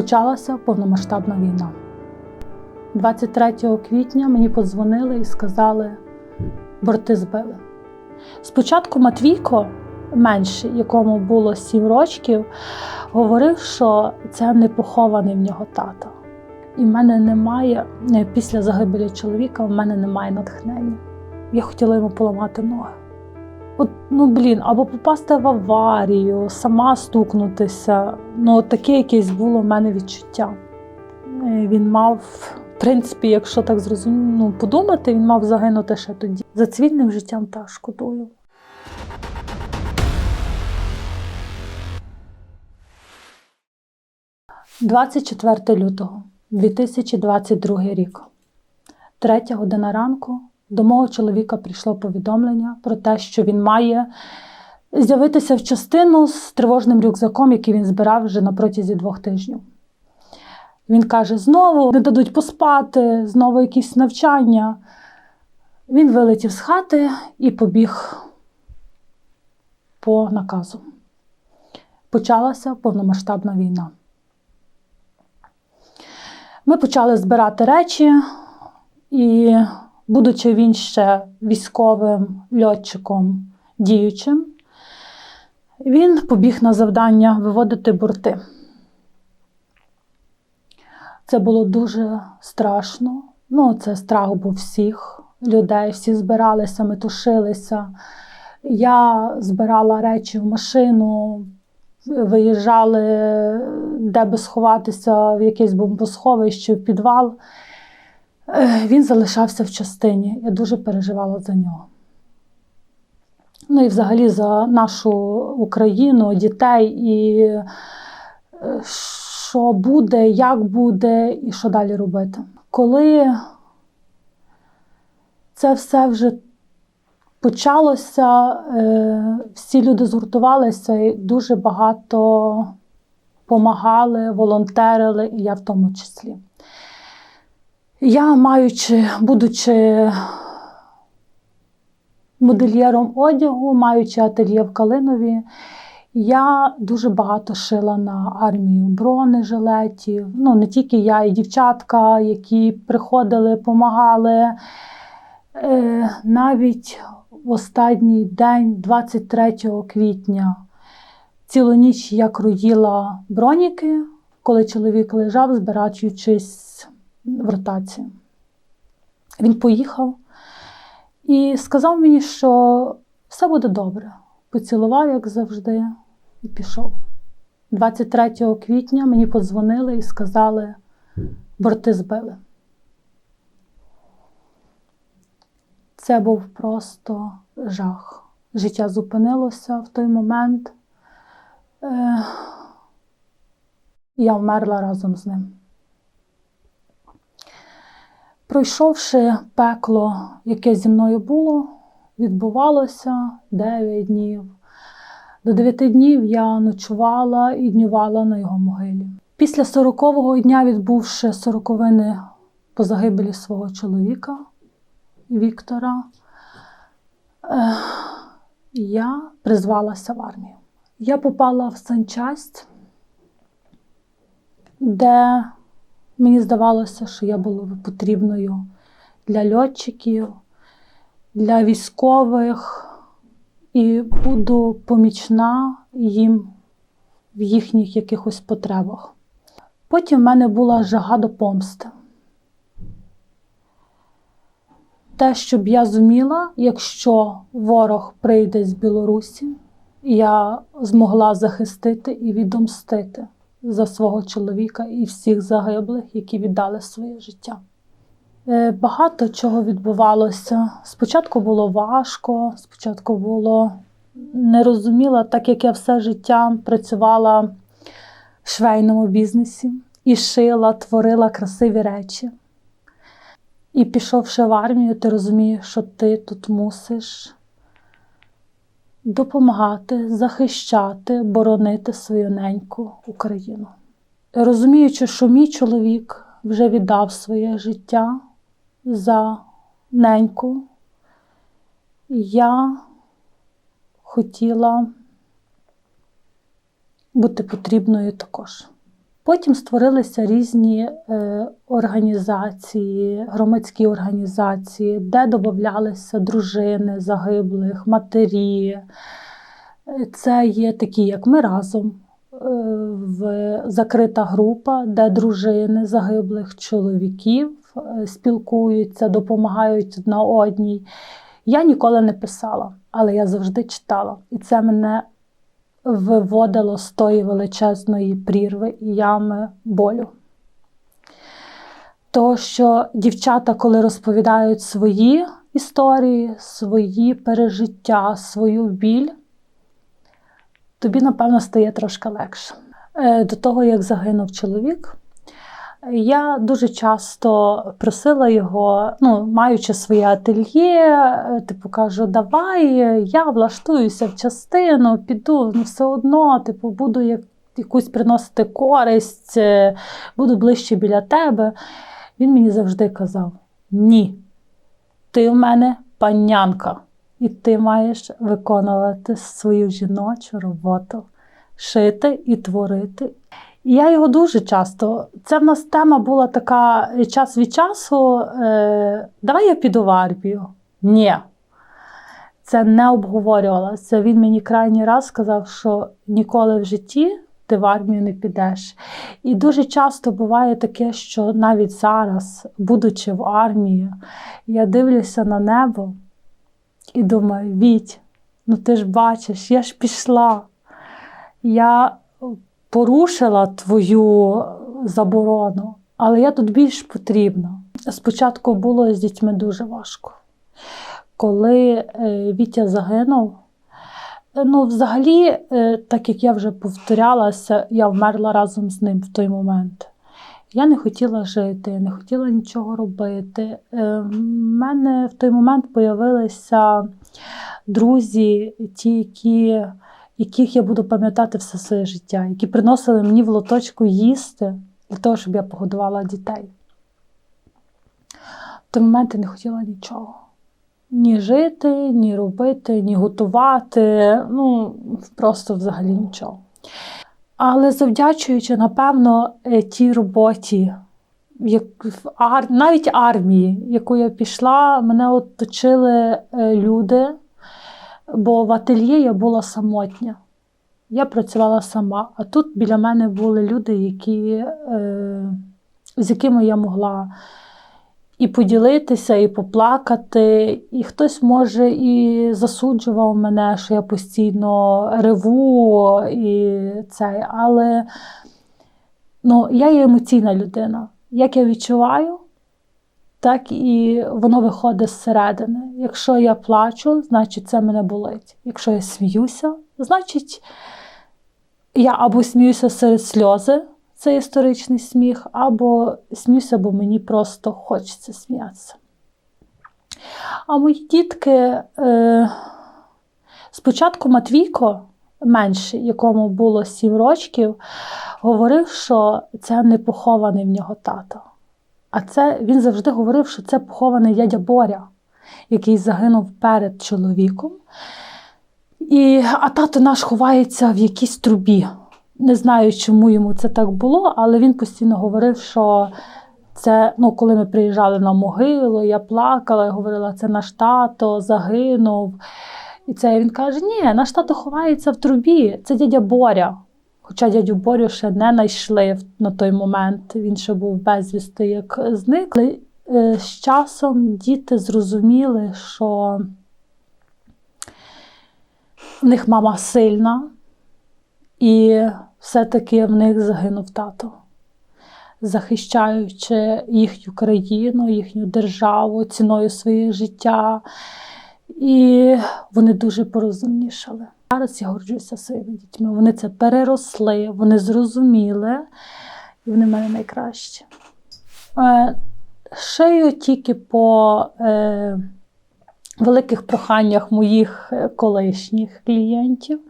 почалася повномасштабна війна. 23 квітня мені подзвонили і сказали, борти збили. Спочатку Матвійко, менший, якому було 7 років, говорив, що це не похований в нього тато. І в мене немає, після загибелі чоловіка, в мене немає натхнення. Я хотіла йому поламати ноги. От, ну блін, або попасти в аварію, сама стукнутися. Ну, таке якесь було в мене відчуття. Е, Він мав, в принципі, якщо так зрозуміло, ну, подумати, він мав загинути ще тоді. За цивільним життям та шкодую. – 24 лютого 2022 рік. Третя година ранку до мого чоловіка прийшло повідомлення про те, що він має з'явитися в частину з тривожним рюкзаком, який він збирав вже на протязі двох тижнів. Він каже: знову не дадуть поспати, знову якісь навчання. Він вилетів з хати і побіг по наказу. Почалася повномасштабна війна. Ми почали збирати речі, і, будучи він ще військовим льотчиком діючим, він побіг на завдання виводити борти. Це було дуже страшно. Ну, це страх був всіх людей, всі збиралися, метушилися. Я збирала речі в машину, виїжджали, де би сховатися, в якесь бомбосховище, в підвал. Він залишався в частині. Я дуже переживала за нього. Ну і взагалі за нашу Україну, дітей, і е, що буде, як буде, і що далі робити. Коли це все вже почалося, е, всі люди згуртувалися і дуже багато допомагали, волонтерили, і я в тому числі. Я, маючи, будучи модельєром одягу, маючи ательє в Калинові, я дуже багато шила на армію бронежилетів. Ну, не тільки я, і дівчатка, які приходили, допомагали. Е, навіть в останній день, 23 квітня, цілу ніч я кроїла броніки, коли чоловік лежав, збираючись в ротацію. Він поїхав і сказав мені, що все буде добре. Поцілував, як завжди, і пішов. 23 квітня мені подзвонили і сказали, борти збили. Це був просто жах. Життя зупинилося в той момент. Е, Я вмерла разом з ним. Пройшовши пекло, яке зі мною було, відбувалося 9 днів. До 9 днів я ночувала і днювала на його могилі. Після 40-го дня, відбувши сороковини по загибелі свого чоловіка Віктора, я призвалася в армію. Я попала в санчасть, де мені здавалося, що я була потрібною для льотчиків, для військових і буду помічна їм в їхніх якихось потребах. Потім в мене була жага до помсти. Те, щоб я зуміла, якщо ворог прийде з Білорусі, я змогла захистити і відомстити за свого чоловіка і всіх загиблих, які віддали своє життя. Е, Багато чого відбувалося. Спочатку було важко, спочатку було нерозуміло, так як я все життя працювала в швейному бізнесі і шила, творила красиві речі. І пішовши в армію, ти розумієш, що ти тут мусиш допомагати, захищати, боронити свою неньку Україну. Розуміючи, що мій чоловік вже віддав своє життя за неньку, я хотіла бути потрібною також. Потім створилися різні е, організації, громадські організації, де додавалися дружини загиблих, матері. Це є такі, як ми разом, е, в закрита група, де дружини загиблих чоловіків е, спілкуються, допомагають одна одній. Я ніколи не писала, але я завжди читала. І це мене виводило з тої величезної прірви і ями болю. То, що дівчата, коли розповідають свої історії, свої пережиття, свою біль, тобі, напевно, стає трошки легше. Е, До того, як загинув чоловік, я дуже часто просила його, ну, маючи своє ательє, типу кажу, давай, я влаштуюся в частину, піду, ну все одно, типу, буду як, якусь приносити користь, е, буду ближче біля тебе. Він мені завжди казав: ні, ти в мене панянка, і ти маєш виконувати свою жіночу роботу, шити і творити. Я його дуже часто. Це в нас тема була така час від часу. Е, Давай я піду в армію. Ні. Це не обговорювалося. Він мені крайній раз сказав, що ніколи в житті ти в армію не підеш. І дуже часто буває таке, що навіть зараз, будучи в армії, я дивлюся на небо і думаю: Віть, ну ти ж бачиш, я ж пішла. Я порушила твою заборону, але я тут більш потрібна. Спочатку було з дітьми дуже важко. Коли е, Вітя загинув, е, ну, взагалі, е, так як я вже повторялася, я вмерла разом з ним в той момент. Я не хотіла жити, не хотіла нічого робити. У мене в той момент з'явилися друзі, ті, які яких я буду пам'ятати все своє життя, які приносили мені в лоточку їсти для того, щоб я погодувала дітей. В той момент я не хотіла нічого. Ні жити, ні робити, ні готувати, ну, просто взагалі нічого. Але завдячуючи, напевно, е, тій роботі, як навіть армії, яку я пішла, мене оточили е, люди, бо в ательє я була самотня. Я працювала сама, а тут біля мене були люди, які, е, з якими я могла і поділитися, і поплакати. І хтось, може, і засуджував мене, що я постійно реву і цей. Але ну, я є емоційна людина. Як я відчуваю, так і воно виходить зсередини. Якщо я плачу, значить це мене болить. Якщо я сміюся, значить я або сміюся серед сльози, це історичний сміх, або сміюся, бо мені просто хочеться сміятися. А мої дітки, е, спочатку Матвійко, менший, якому було 7 років, говорив, що це не похований в нього тато. А це він завжди говорив, що це похований дядя Боря, який загинув перед чоловіком. І, А тато наш ховається в якійсь трубі. Не знаю, чому йому це так було, але він постійно говорив, що це, ну, коли ми приїжджали на могилу, я плакала і говорила, це наш тато загинув. І це він каже: Ні, наш тато ховається в трубі, це дядя Боря. Хоча дядю Борю ще не знайшли на той момент, він ще був безвісти, як зникли. З часом діти зрозуміли, що в них мама сильна, і все-таки в них загинув тато, захищаючи їхню країну, їхню державу, ціною своє життя. І вони дуже порозумнішали. Зараз я горджуся своїми дітьми. Вони це переросли, вони зрозуміли, і вони в мене найкращі. Е, шию тільки по е, великих проханнях моїх е, колишніх клієнтів,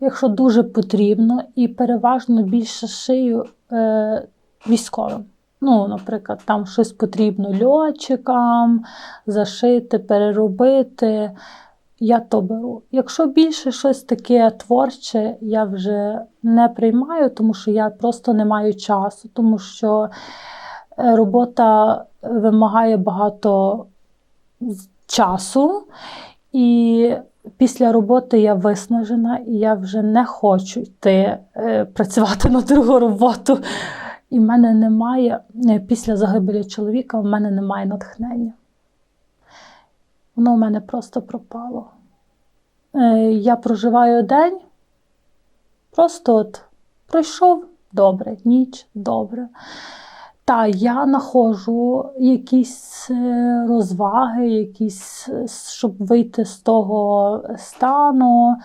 якщо дуже потрібно, і переважно більше шию е, військовим. Ну, наприклад, там щось потрібно льотчикам зашити, переробити. я то беру. Якщо більше щось таке творче, я вже не приймаю, тому що я просто не маю часу, тому що е, робота вимагає багато часу, і після роботи я виснажена, і я вже не хочу йти е, працювати на другу роботу. І в мене немає, е, після загибелі чоловіка, в мене немає натхнення. Воно в мене просто пропало. Е, Я проживаю день, просто от пройшов добре, ніч добре. Та я знаходжу якісь е, розваги, якісь, щоб вийти з того стану.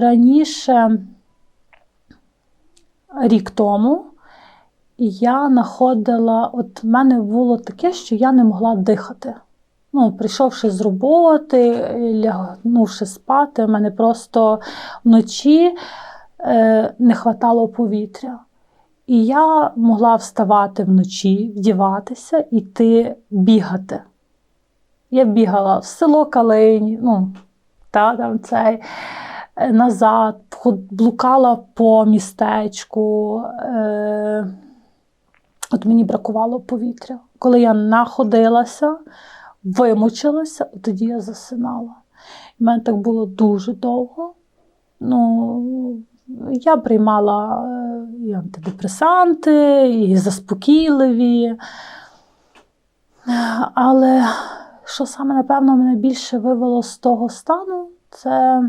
Раніше, рік тому, я знаходила, от в мене було таке, що я не могла дихати. Ну, прийшовши з роботи, лягнувши спати, в мене просто вночі е, не хватало повітря. І я могла вставати вночі, вдіватися, іти бігати. Я бігала в село Калині, ну, та, там цей, е, назад, блукала по містечку. Е, от мені бракувало повітря. Коли я находилася, вимучилася, тоді я засинала. У мене так було дуже довго. Ну, я приймала е, і антидепресанти, і заспокійливі. Але що саме, напевно, мене більше вивело з того стану, це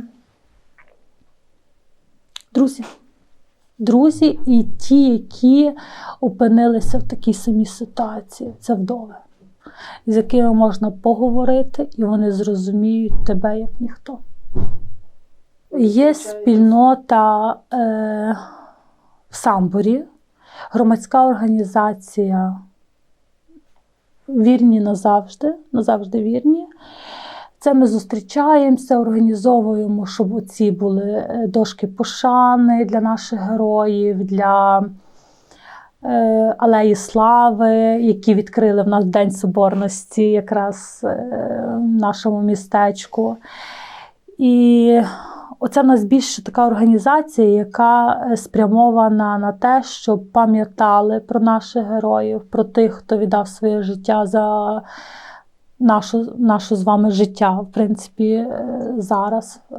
друзі. Друзі і ті, які опинилися в такій самій ситуації. Це вдови, з якими можна поговорити, і вони зрозуміють тебе як ніхто. Є спільнота е, в Самборі, громадська організація Вірні назавжди, назавжди вірні. Це ми зустрічаємося, організовуємо, щоб оці були е, дошки пошани для наших героїв, для е, Алеї Слави, які відкрили в нас День Соборності, якраз е, в нашому містечку. І оце в нас більше така організація, яка спрямована на те, щоб пам'ятали про наших героїв, про тих, хто віддав своє життя за нашу, нашу з вами життя, в принципі, е, зараз е,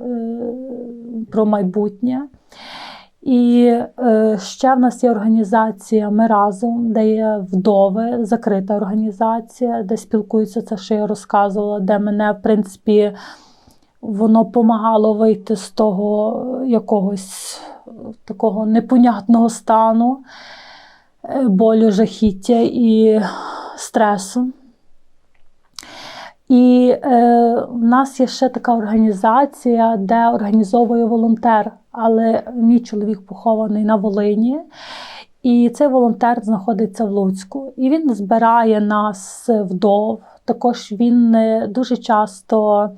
про майбутнє. І е, ще в нас є організація Ми разом, де є вдови, закрита організація, де спілкуються це, що я розказувала, де мене, в принципі, воно допомагало вийти з того якогось такого непонятного стану, болю, жахіття і стресу. І е, в нас є ще така організація, де організовує волонтер, але мій чоловік похований на Волині. І цей волонтер знаходиться в Луцьку. І він збирає нас вдов. Також він е, дуже часто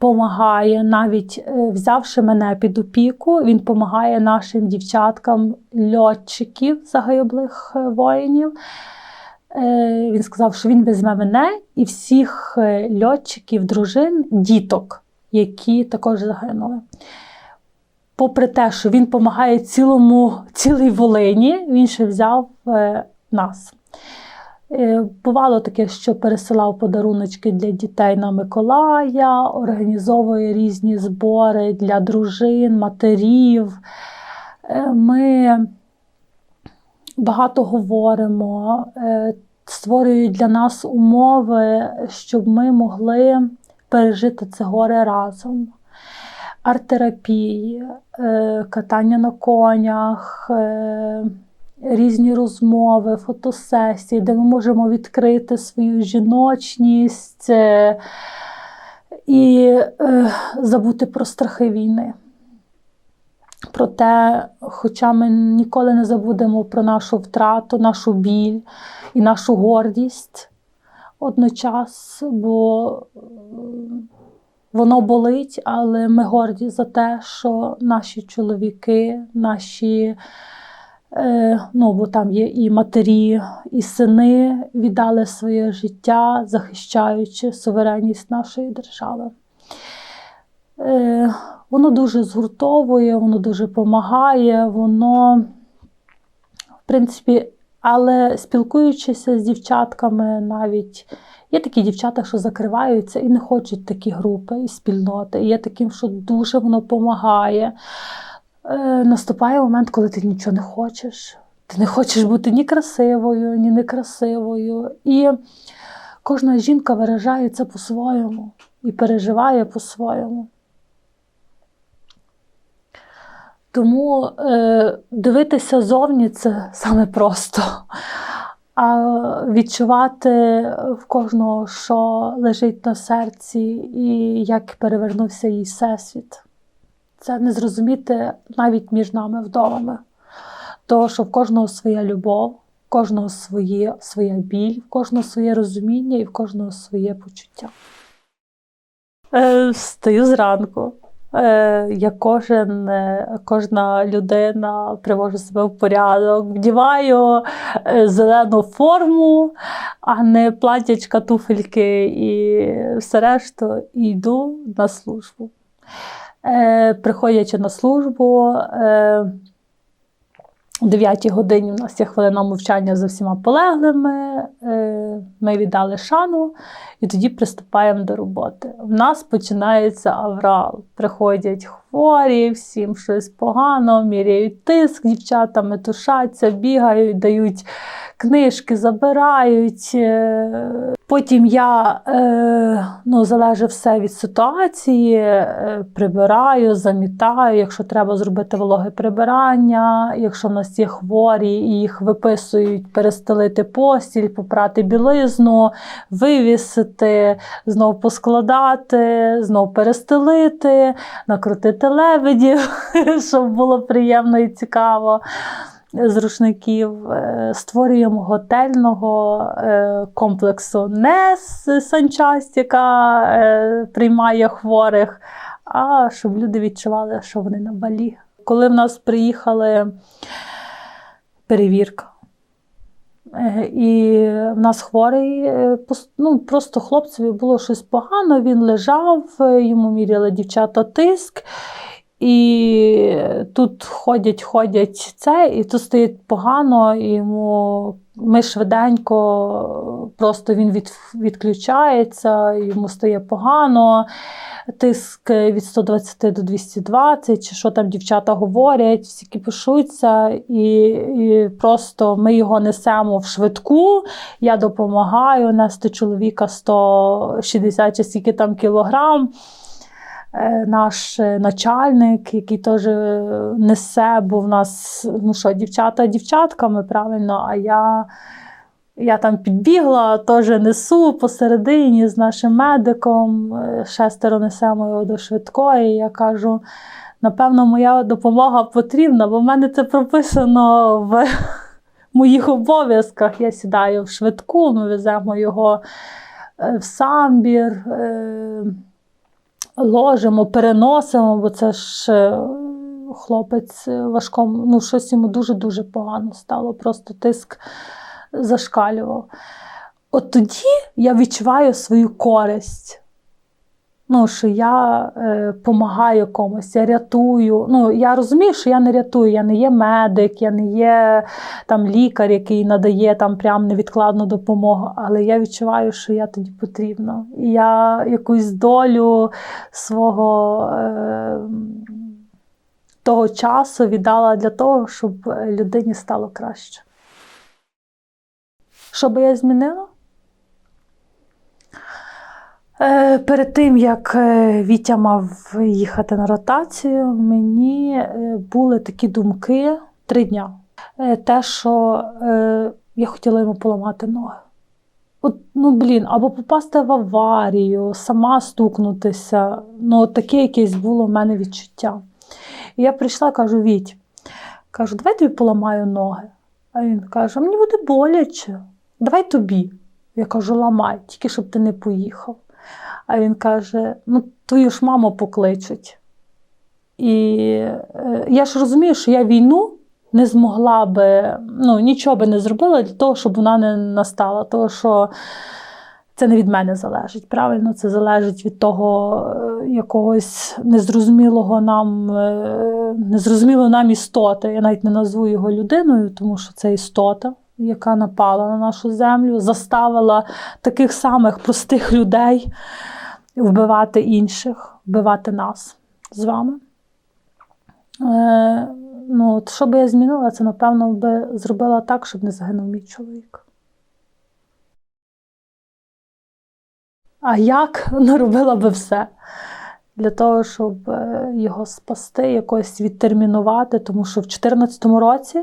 допомагає, навіть е, взявши мене під опіку, він допомагає нашим дівчаткам льотчиків загиблих е, воїнів. Е, Він сказав, що він візьме мене і всіх е, льотчиків, дружин, діток, які також загинули. Попри те, що він допомагає цілому, цілій Волині, він ще взяв е, нас. Бувало таке, що пересилав подаруночки для дітей на Миколая, організовує різні збори для дружин, матерів. Ми багато говоримо, е, створюють для нас умови, щоб ми могли пережити це горе разом. Арт-терапії, е, катання на конях, е, різні розмови, фотосесії, де ми можемо відкрити свою жіночність і забути про страхи війни. Проте, хоча ми ніколи не забудемо про нашу втрату, нашу біль і нашу гордість одночас, бо е, воно болить, але ми горді за те, що наші чоловіки, наші, е, ну, бо там є і матері, і сини віддали своє життя, захищаючи суверенність нашої держави. Воно дуже згуртовує, воно дуже допомагає, воно, в принципі, але спілкуючися з дівчатками, навіть є такі дівчата, що закриваються і не хочуть такі групи і спільноти. І є таким, що дуже воно допомагає. Е, наступає момент, коли ти нічого не хочеш. Ти не хочеш бути ні красивою, ні некрасивою. І кожна жінка виражає це по-своєму і переживає по-своєму. Тому е, дивитися зовні це саме просто. А відчувати в кожного, що лежить на серці, і як перевернувся її всесвіт. Це не зрозуміти навіть між нами вдовами. Тому що в кожного своя любов, в кожного своє, своя біль, в кожного своє розуміння і в кожного своє почуття. Е, Встаю зранку. Е, як кожен, е, кожна людина привожу себе в порядок, вдіваю е, зелену форму, а не платячка, туфельки і все решту, і йду на службу. Приходячи на службу, о 9 годині у нас є хвилина мовчання за всіма полеглими. Е, Ми віддали шану і тоді приступаємо до роботи. В нас починається аврал. Приходять хворі, всім щось погано, міряють тиск, дівчата метушаться, бігають, дають книжки, забирають. Потім я е, ну, залежить все від ситуації, е, прибираю, замітаю, якщо треба зробити вологе прибирання, якщо в нас є хворі, і їх виписують, перестелити постіль, попрати білизну, вивісити, знов поскладати, знов перестелити, накрутити лебедів, щоб було приємно і цікаво з рушників, е, створюємо готельного е, комплексу не з санчасть, яка е, приймає хворих, а щоб люди відчували, що вони на балі. Коли в нас приїхали перевірка. І в нас хворий, ну просто хлопцеві було щось погано, він лежав, йому міряли дівчата тиск. І тут ходять, ходять це, і тут стоїть погано, і йому ми швиденько, просто він від, відключається, йому стає погано, тиск від 120 до 220, чи що там дівчата говорять, всі кипишуться, і, і просто ми його несемо в швидку. Я допомагаю нести чоловіка 160 чи скільки там кілограм. Наш начальник, який теж несе, бо в нас ну що, дівчата дівчатками, правильно, а я я там підбігла, теж несу посередині з нашим медиком, шестеро несемо його до швидкої. Я кажу: напевно, моя допомога потрібна, бо в мене це прописано в моїх обов'язках. Я сідаю в швидку, ми веземо його в самбір ложимо, переносимо, бо це ж е, хлопець важко, ну щось йому дуже-дуже погано стало, просто тиск зашкалював. От тоді я відчуваю свою користь. Ну, що я е, комусь, я рятую. Ну, Я розумію, що я не рятую, я не є медик, я не є там лікар, який надає там прям невідкладну допомогу, але я відчуваю, що я тоді потрібна. І я якусь долю свого е, того часу віддала для того, щоб людині стало краще. Що би я змінила? Е, перед тим, як е, Вітя мав їхати на ротацію, мені е, були такі думки три дня. Те, що я хотіла йому поламати ноги. От, Ну, блін, або попасти в аварію, сама стукнутися. Ну, таке якесь було в мене відчуття. І я прийшла кажу: Віть, кажу, давай тобі поламаю ноги. А він каже: мені буде боляче, давай тобі. Я кажу, ламай, тільки щоб ти не поїхав. А він каже: ну, твою ж маму покличуть. І е, я ж розумію, що я війну не змогла би, ну, нічого би не зробила для того, щоб вона не настала. Тому що це не від мене залежить. Правильно, це залежить від того е, якогось незрозумілого нам, е, незрозумілої нам істоти. Я навіть не назву його людиною, тому що це істота, яка напала на нашу землю, заставила таких самих простих людей вбивати інших, вбивати нас з вами. Е, ну, от, що би я змінила, це, напевно, би зробила так, щоб не загинув мій чоловік. А як? Ну, робила би все для того, щоб е, його спасти, якось відтермінувати, тому що в 2014 році,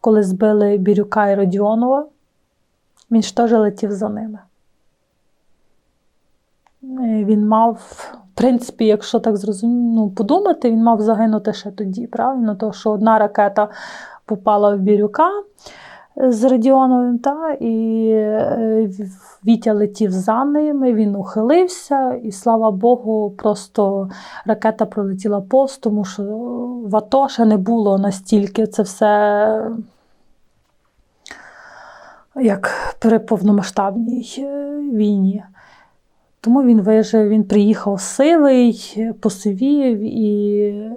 коли збили Бірюка і Родіонова, він ж теж летів за ними. Е, Він мав, в принципі, якщо так зрозуміло, ну, подумати, він мав загинути ще тоді, правильно? Тому що одна ракета попала в Бірюка з Радіоновим, та, і е, Вітя летів за ними, він ухилився, і слава Богу, просто ракета пролетіла повз, тому що в АТО ще не було настільки це все. Як при повномасштабній е, війні. Тому він вижив, він приїхав сивий, посивів, і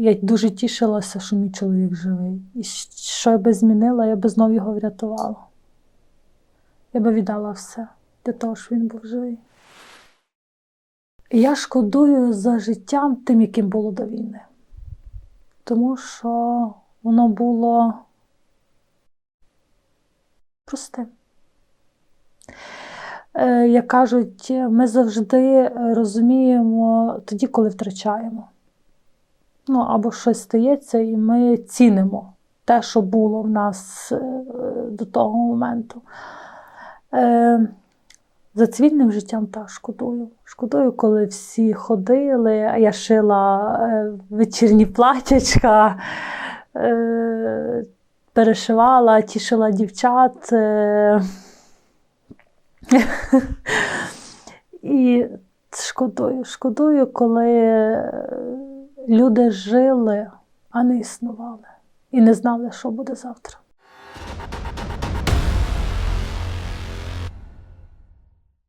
я дуже тішилася, що мій чоловік живий. І що я би змінила, я би знов його врятувала. Я би віддала все для того, щоб він був живий. Я шкодую за життям тим, яким було до війни. Тому що воно було простим. Е, Як кажуть, ми завжди розуміємо тоді, коли втрачаємо. Ну, або щось стається, і ми цінимо те, що було в нас е, до того моменту. Е, За цивільним життям так шкодую. Шкодую, коли всі ходили, а я шила е, вечірні платячка, перешивала, тішила дівчат. І шкодую, шкодую, коли люди жили, а не існували, і не знали, що буде завтра.